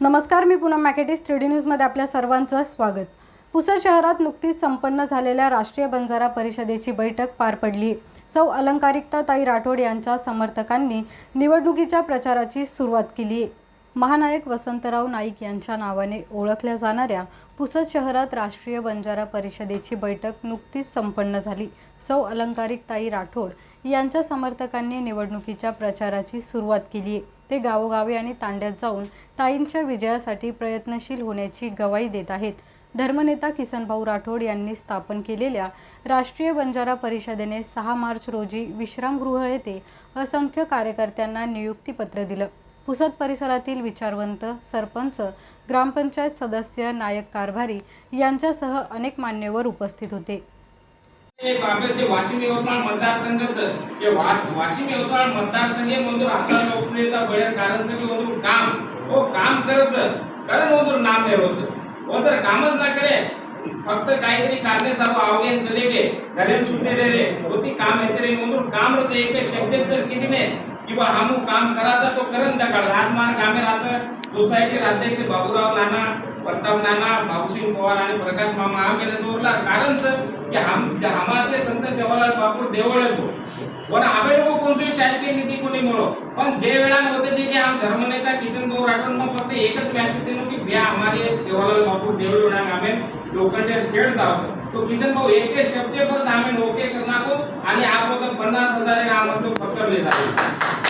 नमस्कार मी पूनम मॅकेटिस थ्री डी न्यूजमध्ये आपल्या सर्वांचं स्वागत. पुसद शहरात नुकतीच संपन्न झालेल्या राष्ट्रीय बंजारा परिषदेची बैठक पार पडली. सौ अलंकारिकता ताई राठोड यांच्या समर्थकांनी निवडणुकीच्या प्रचाराची सुरुवात केली. महानायक वसंतराव नाईक यांच्या नावाने ओळखल्या जाणाऱ्या पुसद शहरात राष्ट्रीय बंजारा परिषदेची बैठक नुकतीच संपन्न झाली. सौ अलंकारिक ताई राठोड यांच्या समर्थकांनी निवडणुकीच्या प्रचाराची सुरुवात केली. ते गावोगावी आणि तांड्यात जाऊन ताईंच्या विजयासाठी प्रयत्नशील होण्याची गवाही देत आहेत. धर्मनेता किसनभाऊ राठोड यांनी स्थापन केलेल्या राष्ट्रीय बंजारा परिषदेने सहा मार्च रोजी विश्रामगृह येथे असंख्य कार्यकर्त्यांना नियुक्तीपत्र दिलं. पुसद परिसरातील विचारवंत सरपंच ग्रामपंचायत सदस्य नायक कारभारी यांच्यासह अनेक मान्यवर उपस्थित होते. एक जे वाशिम यवतमाळ मतदारसंघाचं जे वा- वाशिम यवतमाळ मतदारसंघ म्हणतो आता लोकप्रियता बळ्या कारण की म्हणतो काम. हो काम करायचं. कारण म्हणतो नाम नाही हो तर कामच ना करे. फक्त काहीतरी कारणे सर्व आवगे चले गे. घरेम सुटे रे रे होती काम येते रे म्हणून काम होते. एक शब्द तर किती नाही. किंवा हम काम करायचा तो करन दकाळ आज मान कामे राहतं सोसायटी अध्यक्ष बाबूराव नाना प्रताप नाना बाबूसिंग पवार आणि प्रकाश मामा आम्ही जोरला कारण सर की हम जे हमारे संत सेवालाल बापूर देवळ येतो पण आम्ही लोक कोणती शासकीय निधी कोणी मिळो पण जे वेळानं होते जे की आम धर्मनेता किशन भाऊ राठोड मग फक्त एकच मॅसेज देणं की भ्या हमारे सेवालाल बापूर देवळ वेळा आम्ही लोखंडे शेड जावतो तो किशन भाऊ एक शब्द परत आम्ही ओके करणार आणि आपण पन्नास हजार आम्हाला पत्रले जाते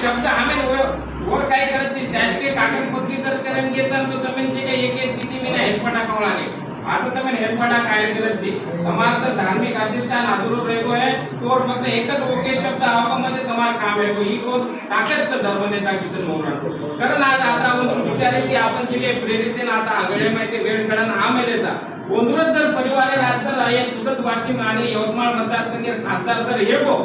शब्द आम्ही और काय करत ती शासकीय कागदपत्री जर करून तब तो तमेन जे काही एक एक दिदी मीने हेल्पटा काव लागे आता तमेन हेल्पटा कायर करत जी। हमार तो धार्मिक अधिष्ठान रह रहेगो है तो एक तो ओके शब्द आवा मध्ये तमार काम आहे ही को ताकदच धर्मनेता किसन मोहरा। करन आज आता आपण विचारे की आपण जे काही प्रेरित आता आगळे माहिती वेळ कडन आमेलेचा गोंधळ जर परिवाराला आज तर हे पुसत वाशिम आणि यवतमाळ मतदारसंघ खासदार तर हे को।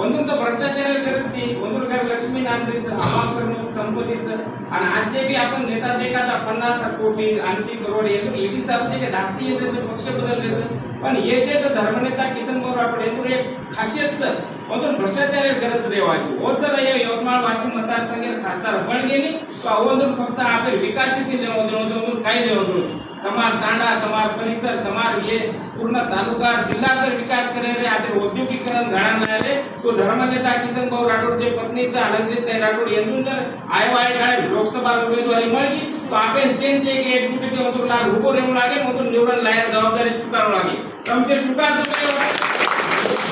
ಒಂದೊಂದು ಭ್ರಷ್ಟಾಚಾರ ಕರೆಸಿ ಒಂದೊಂದು घर लक्ष्मी नांद्रीचं आवाम सर्व संपत्तीचं आणि आजचे बी आपण नेता देखा पन्नास कोटी ऐंशी करोड येतो ईडी साहेबचे काही जास्ती येते पक्ष बदलल्याचं पण येतेच धर्मनेता किसन मोर आपण येतो एक खासियतचं म्हणून भ्रष्टाचार करत रेवाजी होत जर हे यवतमाळ वाशिम मतदारसंघात खासदार बळ गेली तो अवधून फक्त आपण विकासाची नेवदून काही नेवदून तमार तांडा तमार परिसर तमार हे पूर्ण तालुका जिल्हा तर विकास करे रे आता औद्योगिकरण घडायला आले तो धर्मनेता किसनभाऊ राठोड जे पत्नीचा आनंदीताई राठोड यांनी जर आयवाळे काळे लोकसभा उमेदवारी मिळली तो आपण शेन एक की एकजुटीने म्हणून लाग उभं राहू लागेल मधून निवडून लायला जबाबदारी चुकावं लागेल. तुमचे स्वीकार तुम्ही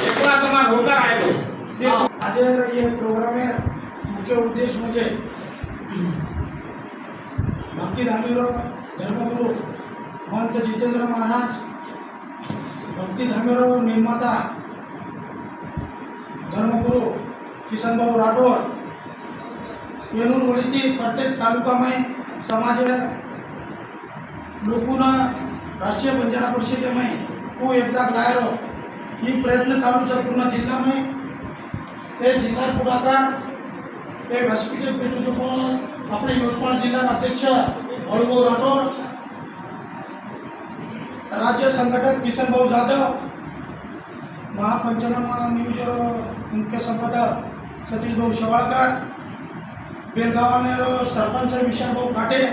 एकला तुम्हाला होकार आलो आज ये प्रोग्राम मुख्य उद्देश म्हणजे भक्ति धामीरो धर्मगुरु महंत जितेंद्र महाराज भक्ती धर्मेराव निर्माता धर्मगुरू किशनभाऊ राठोड येणूरवळीतील प्रत्येक तालुकामय समाज लोकून राष्ट्रीय बंजारा परिषदेमय को एग्जाम लायरो ही प्रयत्न चालू है पूर्ण जिला में ये जिला पुढाकार ये व्यासपीठ पेटू जो अपने यवतमाळ जिल्हा अध्यक्ष हळूभाऊ राठोड राज्य संघटक किशनभाऊ जाधव महापंचनामा न्यूजर मुख्य संपादक सतीशभाऊ शेवाळकर बेलगावानेरो सरपंच विशालभाऊ काटे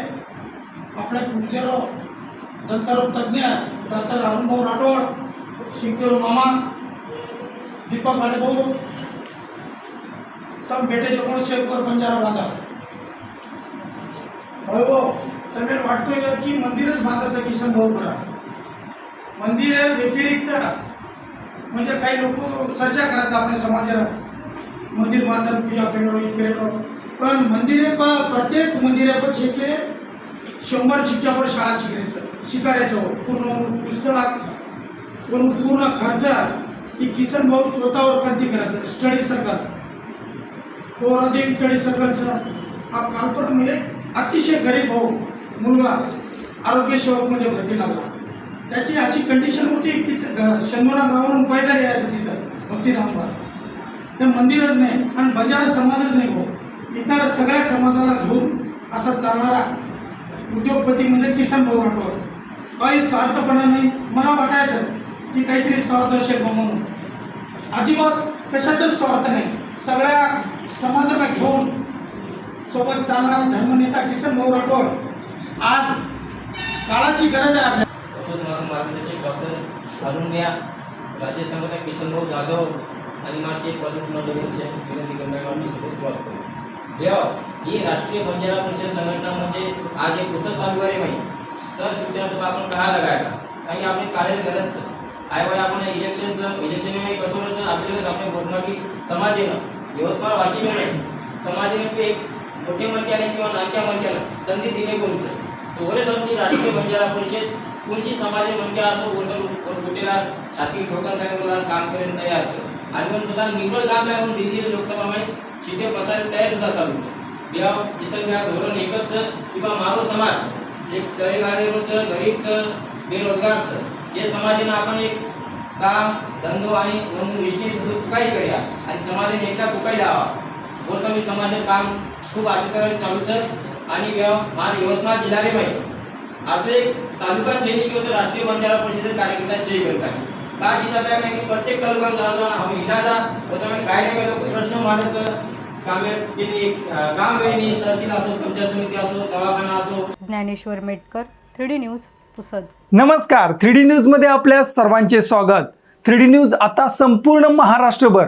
आपले पूजेरो दंतरोग तज्ज्ञ डॉक्टर अरुणभाऊ राठोड शिंकेरू मामा दीपक भालेभाऊ તમે બેઠે છો પણ શેખર બંજારા વાદા भाऊ તમે वाटतोय का की मंदिरच बांधायचं किसन भाऊ करा मंदिर व्यतिरिक्त म्हणजे काही लोक चर्चा करायचं आपल्या समाजाला. मंदिर बांधन पूजा करो हे करो पण मंदिरे प प्रत्येक मंदिरापाशी के शंभर शिक्षकावर शाळा शिकायचं शिकायचं. पूर्ण पुस्तक पूर्ण पूर्ण खर्च ती किसन भाऊ स्वतःवर कंती करायचं स्टडी सर्कल पौराणिक स्टडी सर्कलचा हा कालपर्यंत म्हणजे अतिशय गरीब भाऊ मुलगा आरोग्य सेवकमध्ये भरती लागला. त्याची अशी कंडिशन होती की ते शंभरा गावावरून पैदा यायचं तिथं भक्तीधामला ते मंदिरच नाही आणि बंजारा समाजच नाही भाऊ. इतर सगळ्या समाजाला घेऊन असा चालणारा उद्योगपती म्हणजे किसन भाऊ राठोड. काही स्वार्थपणा नाही. मला वाटायचं की काहीतरी स्वार्थ असेल म्हणून. अजिबात कशाचाच स्वार्थ नाही. सगळ्या समाजाला घेऊन सोबत चालणारा धर्मनेता किसन भाऊ राठोड आज काळाची गरज आहे आपल्या मार्गदर्शक डॉक्टर अरुण्या राज्य संघटक किशनभाऊ जाधव आणि माझे पॉलिट मंडळींचे विनंती करण्याला मी सुरुवात करतो देव ही राष्ट्रीय बंजारा परिषद संघटना म्हणजे आज एक पुस्तक चालू आहे माहिती सर शिक्षण सभा आपण कहा लगायचा. काही आपले कार्य गरज सर. वय आपण इलेक्शनचं इलेक्शन कसं होतं आपल्याला आपण घोषणा की समाजेनं यवतमाळ वाशिम समाजाने एक मोठे मनक्याने किंवा नाक्या मनक्याला संधी दिली कोणचं तोरे समजी राष्ट्रीय बंजारा परिषद कोणशी समाज म्हणजे असं गोसल गोटेला छाती ठोकर काय बोलणार काम करेल नाही असं. आणि पण सुद्धा निवड काम आहे म्हणून दिल्ली लोकसभामध्ये शिटे प्रसारित तयार सुद्धा चालू या किसन या धोरण एकच किंवा मानव समाज एक तळेगाळीवरचं गरीबचं बेरोजगारचं हे समाजाने आपण एक काम धंदो आणि म्हणून निश्चित काही करूया. आणि समाजाने एकदा कुकाई द्यावा गोस्वामी समाजात काम खूप आजकाल चालूच आणि व्यव- मार यवतमाळ जिल्हा माहिती एक तालुका छेनी किंवा तर राष्ट्रीय बंजारा परिषदेत कार्यकर्ता छेनी करत आहे का जिचा नाही प्रत्येक तालुक्यात जाऊन हा इलाजा त्याच्यामुळे काय नाही प्रश्न मांडायचं. Dnyaneshwar Metkar three D news Pusad. नमस्कार थ्री डी न्यूजमध्ये आपल्या सर्वांचे स्वागत. थ्री डी न्यूज आता संपूर्ण महाराष्ट्रभर.